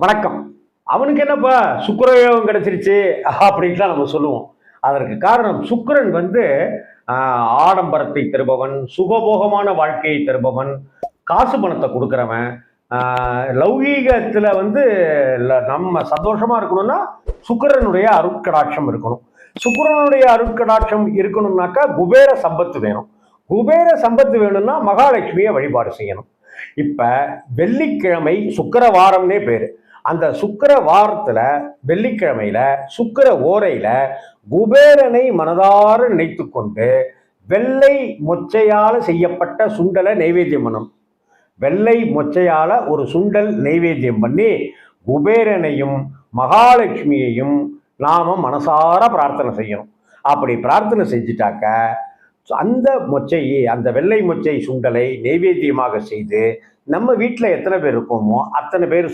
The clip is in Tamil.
வணக்கம். அவனுக்கு என்னப்பா? சுக்கரயோகம் கிடைச்சிருச்சு. அப்படின்லாம் நம்ம சொல்லுவோம். அதற்கு காரணம் சுக்கிரன் வந்து ஆடம்பரத்தை தருபவன் சுகபோகமான வாழ்க்கையை தருபவன் காசு பணத்தை கொடுக்குறவன் லௌகீகத்தில் வந்து நம்ம சந்தோஷமாக இருக்கணும்னா சுக்கரனுடைய அருட்கடாட்சம் இருக்கணும். சுக்கரனுடைய அருட்கடாட்சம் இருக்கணும்னாக்கா குபேர சம்பத்து வேணும். குபேர சம்பத்து வேணும்னா மகாலட்சுமியை வழிபாடு செய்யணும். இப்போ வெள்ளிக்கிழமை சுக்கிர வாரம்னே அந்த சுக்கிர வாரத்துல வெள்ளிக்கிழமையில சுக்கிர ஓரையில குபேரனை மனதார நினைத்து கொண்டு வெள்ளை மொச்சையால செய்யப்பட்ட சுண்டலை நைவேத்தியம் பண்ணும் வெள்ளை மொச்சையால ஒரு சுண்டல் நைவேத்தியம் பண்ணி குபேரனையும் மகாலட்சுமியையும் நாம மனசார பிரார்த்தனை செய்யணும். அப்படி பிரார்த்தனை செஞ்சிட்டாக்க அந்த மொச்சையை அந்த வெள்ளை மொச்சை சுண்டலை நைவேத்தியமாக செய்து நம்ம வீட்டில் எத்தனை பேர் இருக்கோமோ அத்தனை பேர்